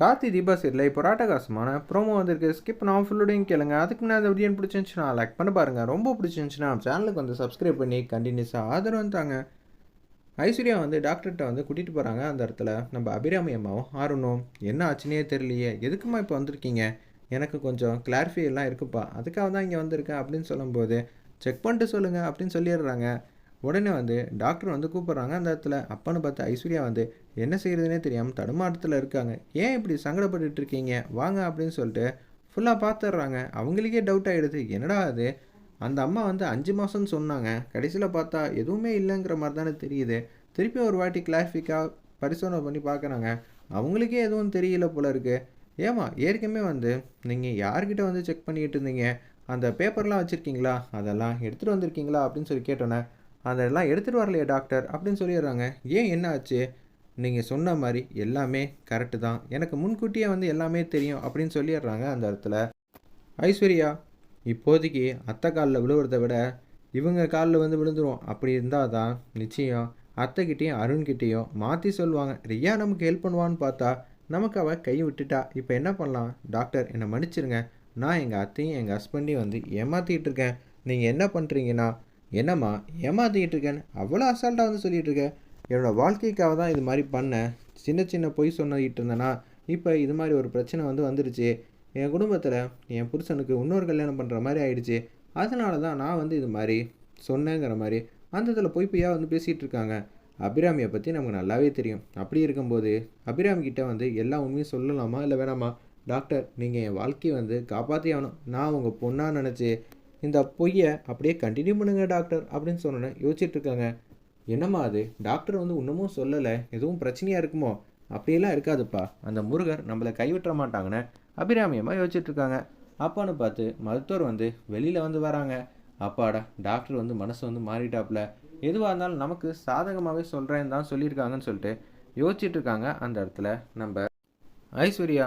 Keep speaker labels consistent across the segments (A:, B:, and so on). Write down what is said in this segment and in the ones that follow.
A: கார்த்தி தீபா சீரில் இப்போ ராட்டகாசமான ப்ரோமோ வந்திருக்கு. ஸ்கிப் நான் ஃபுல்லோடையும் கேளுங்க. அதுக்கு முன்னாடி அந்த வீடியோ பிடிச்சிருந்துச்சுன்னா லைக் பண்ண பாருங்கள் ரொம்ப பிடிச்சிருந்துச்சுன்னா சேனலுக்கு வந்து சப்ஸ்கிரைப் பண்ணி கண்டினியூஸாக ஆதரவு தாங்க. ஐஸ்வர்யா வந்து டாக்டர்கிட்ட வந்து கூட்டிகிட்டு போகிறாங்க அந்த இடத்துல நம்ம அபிராமி அம்மாவும் ஆரணும். என்ன ஆச்சுனே தெரியலையே. எதுக்குமா இப்போ வந்திருக்கீங்க? எனக்கு கொஞ்சம் கிளாரிஃபை எல்லாம் இருக்குப்பா. அதுக்காக தான் இங்கே வந்திருக்கேன் அப்படின்னு சொல்லும்போது செக் பண்ணிட்டு சொல்லுங்கள் அப்படின்னு சொல்லிடுறாங்க. உடனே வந்து டாக்டர் வந்து கூப்பிட்றாங்க அந்த இடத்துல அப்பன்னு பார்த்து ஐஸ்வர்யா வந்து என்ன செய்கிறதுனே தெரியாமல் தடுமாற்றத்தில் இருக்காங்க. ஏன் இப்படி சங்கடப்பட்டுட்டு இருக்கீங்க? வாங்க அப்படின்னு சொல்லிட்டு ஃபுல்லாக பார்த்துட்றாங்க அவங்களுக்கே டவுட் ஆகிடுது என்னடா அது அந்த அம்மா வந்து அஞ்சு மாதம்னு சொன்னாங்க. கடைசியில் பார்த்தா எதுவுமே இல்லைங்கிற மாதிரி தானே தெரியுது. திருப்பி ஒரு வாட்டி கிளாரிஃபிக்காக பரிசோதனை பண்ணி பார்க்குறாங்க அவங்களுக்கே எதுவும் தெரியல போல இருக்குது ஏமா ஏற்கனவே வந்து நீங்கள் யார்கிட்ட வந்து செக் பண்ணிக்கிட்டு இருந்தீங்க? அந்த பேப்பர்லாம் வச்சுருக்கீங்களா? அதெல்லாம் எடுத்துகிட்டு வந்திருக்கீங்களா? அப்படின்னு சொல்லி கேட்டோன்னே அதெல்லாம் எடுத்துகிட்டு வரலையே டாக்டர் அப்படின்னு சொல்லிடுறாங்க. ஏன் என்ன ஆச்சு நீங்கள் சொன்ன மாதிரி எல்லாமே கரெக்டு தான். எனக்கு முன்கூட்டியே வந்து எல்லாமே தெரியும் அப்படின்னு சொல்லிடுறாங்க அந்த இடத்துல. ஐஸ்வர்யா இப்போதைக்கு அத்தை காலில் விழுவுறத விட இவங்க காலில் வந்து விழுந்துருவோம் அப்படி இருந்தால் தான் நிச்சயம் அத்தைக்கிட்டேயும் அருண்கிட்டேயும் மாற்றி சொல்லுவாங்க. ரியா நமக்கு ஹெல்ப் பண்ணுவான்னு பார்த்தா நமக்கு அவள் கை விட்டுட்டா. இப்போ என்ன பண்ணலாம்? டாக்டர் என்னை மன்னிச்சிருங்க. நான் எங்கள் அத்தையும் எங்கள் ஹஸ்பண்டையும் வந்து ஏமாற்றிக்கிட்டு இருக்கேன். நீங்கள் என்ன பண்ணுறீங்கன்னா என்னம்மா ஏமாற்றிக்கிட்டு இருக்கேன்னு அவ்வளோ அசால்ட்டாக வந்து சொல்லிகிட்டு இருக்கேன் என்னோடய வாழ்க்கைக்காக தான் இது மாதிரி பண்ணேன் சின்ன சின்ன பொய் சொன்னிட்டு இருந்தேன்னா இப்போ இது மாதிரி ஒரு பிரச்சனை வந்து வந்துருச்சு. என் குடும்பத்தில் என் புருஷனுக்கு இன்னொரு கல்யாணம் பண்ணுற மாதிரி ஆயிடுச்சு. அதனால தான் நான் வந்து இது மாதிரி சொன்னேங்கிற மாதிரி அந்த இதில் பொய் பொய்யாக வந்து பேசிகிட்டு இருக்காங்க. அபிராமியை பற்றி நமக்கு நல்லாவே தெரியும். அப்படி இருக்கும்போது அபிராமி கிட்ட வந்து எல்லா உண்மையும் சொல்லலாமா இல்லை வேணாமா? டாக்டர் நீங்கள் என் வாழ்க்கையை வந்து காப்பாற்றி ஆகணும். நான் உங்கள் பொண்ணாக நினச்சி இந்த பொய்யை அப்படியே கண்டினியூ பண்ணுங்க டாக்டர் அப்படின்னு சொன்னோன்னே யோசிச்சுட்டு இருக்காங்க. என்னம்மா அது? டாக்டர் வந்து இன்னமும் சொல்லலை. எதுவும் பிரச்சனையாக இருக்குமோ? அப்படியெல்லாம் இருக்காதுப்பா. அந்த முருகர் நம்மளை கைவிட்ட மாட்டாங்கன்னு அபிராமியமாக யோசிச்சுட்ருக்காங்க அப்பான்னு பார்த்து மருத்துவர் வந்து வெளியில் வந்து வராங்க. அப்பாடா டாக்டர் வந்து மனசு வந்து மாறிட்டாப்புல. எதுவாக இருந்தாலும் நமக்கு சாதகமாகவே சொல்கிறேன்னு தான் சொல்லியிருக்காங்கன்னு சொல்லிட்டு யோசிச்சுட்டு இருக்காங்க. அந்த இடத்துல நம்ம ஐஸ்வர்யா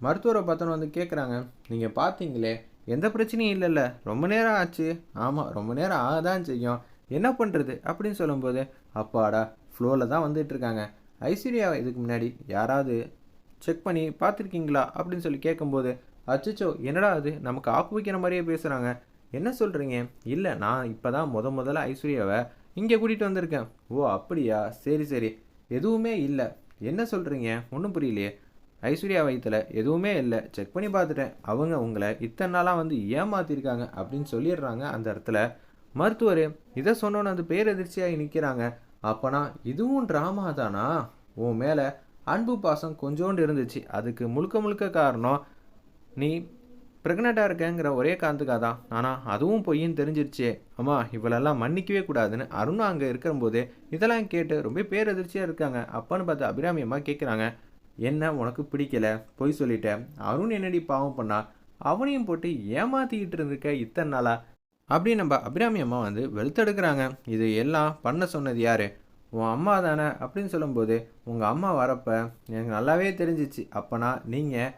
A: மருத்துவரை பார்த்தோன்னு வந்து கேட்குறாங்க நீங்கள் பார்த்தீங்களே எந்த பிரச்சனையும் இல்லைல்ல. ரொம்ப நேரம் ஆச்சு. ஆமாம் ரொம்ப நேரம் ஆகதான் செய்யும். என்ன பண்ணுறது அப்படின்னு சொல்லும்போது அப்பாடா ஃப்ளோவில் தான் வந்துட்டு இருக்காங்க ஐஸ்வர்யாவை இதுக்கு முன்னாடி யாராவது செக் பண்ணி பார்த்துருக்கீங்களா? அப்படின்னு சொல்லி கேட்கும்போது அச்சச்சோ என்னடா அது நமக்கு ஆப்பு வைக்கிற மாதிரியே பேசுகிறாங்க என்ன சொல்கிறீங்க இல்லை நான் இப்போ தான் முத முதல்ல ஐஸ்வர்யாவை இங்கே கூட்டிகிட்டு வந்திருக்கேன். ஓ அப்படியா? சரி சரி. எதுவுமே இல்லை. என்ன சொல்கிறீங்க ஒன்றும் புரியலையே. ஐஸ்வர்யா வயிற்றில் எதுவுமே இல்லை. செக் பண்ணி பார்த்துட்டேன். அவங்க உங்களை இத்தனை நாளாக வந்து ஏமாத்திருக்காங்க அப்படின்னு சொல்லிடுறாங்க அந்த இடத்துல. மருத்துவர் இதை சொன்னோன்னு அந்த பேரதிர்ச்சியாகி நிற்கிறாங்க அப்போனா இதுவும் ட்ராமா தானா? உன் மேலே அன்பு பாசம் கொஞ்சோண்டு இருந்துச்சு. அதுக்கு முழுக்க முழுக்க காரணம் நீ ப்ரெக்னெண்ட்டாக இருக்கேங்கிற ஒரே காரணத்துக்காக தான். ஆனால் அதுவும் பொய்ன்னு தெரிஞ்சிருச்சே. அம்மா இவளெல்லாம் மன்னிக்கவே கூடாதுன்னு அருணும் அங்கே இருக்கும்போது இதெல்லாம் கேட்டு ரொம்ப பேரதிர்ச்சியாக இருக்காங்க. அப்பான்னு பார்த்து அபிராமி அம்மா கேட்குறாங்க என்ன உனக்கு பிடிக்கல? பொய் சொல்லிட்டேன். அருண் என்னடி பாவம் பண்ணா? அவனையும் போட்டு ஏமாத்திக்கிட்டு இருந்திருக்க இத்தனை நாளா? அப்படி நம்ம அபிராமி அம்மா வந்து வெளுத்தெடுக்கிறாங்க இது எல்லாம் பண்ண சொன்னது யாரு? உன் அம்மா தானே. அப்படின்னு சொல்லும்போது உங்கள் அம்மா வரப்ப எனக்கு நல்லாவே தெரிஞ்சிச்சு. அப்போனா நீங்கள்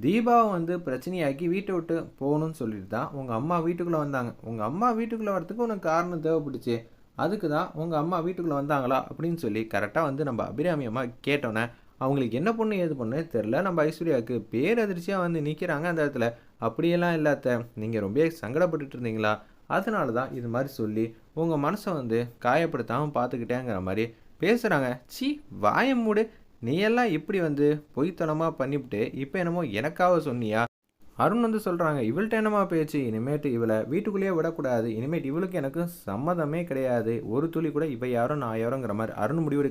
A: தீபாவை வந்து பிரச்சனையாக்கி வீட்டை விட்டு போகணும்னு சொல்லிட்டு தான் உங்கள் அம்மா வீட்டுக்குள்ளே வந்தாங்க. உங்கள் அம்மா வீட்டுக்குள்ளே வரத்துக்கு உனக்கு காரணம் தேவைப்பட்டுச்சு அதுக்கு தான் உங்கள் அம்மா வீட்டுக்குள்ளே வந்தாங்களா? அப்படின்னு சொல்லி கரெக்டாக வந்து நம்ம அபிராமி அம்மா கேட்டோன்னே அவங்களுக்கு என்ன பொண்ணு ஏது பொண்ணு தெரில நம்ம ஐஸ்வர்யாவுக்கு பேரதிர்ச்சியாக வந்து நிற்கிறாங்க அந்த இடத்துல. அப்படியெல்லாம் இல்லாத நீங்கள் ரொம்ப சங்கடப்பட்டுட்டு இருந்தீங்களா? அதனால தான் இது மாதிரி சொல்லி உங்கள் மனசை வந்து காயப்படுத்தாமல் பார்த்துக்கிட்டேங்கிற மாதிரி பேசுகிறாங்க சி வாயம் மூடு. நீ எல்லாம் இப்படி வந்து பொய்த்தனமாக பண்ணிவிட்டு இப்போ என்னமோ எனக்காக சொன்னியா? அருண் வந்து சொல்கிறாங்க இவள்கிட்ட என்னமா பேச்சு? இனிமேட்டு இவளை வீட்டுக்குள்ளேயே விடக்கூடாது. இனிமேட்டு இவளுக்கு எனக்கு சம்மதமே கிடையாது. ஒரு துளி கூட இவ யாரோ நான் யாரோங்கிற மாதிரி. அருண் முடிவெடுக்க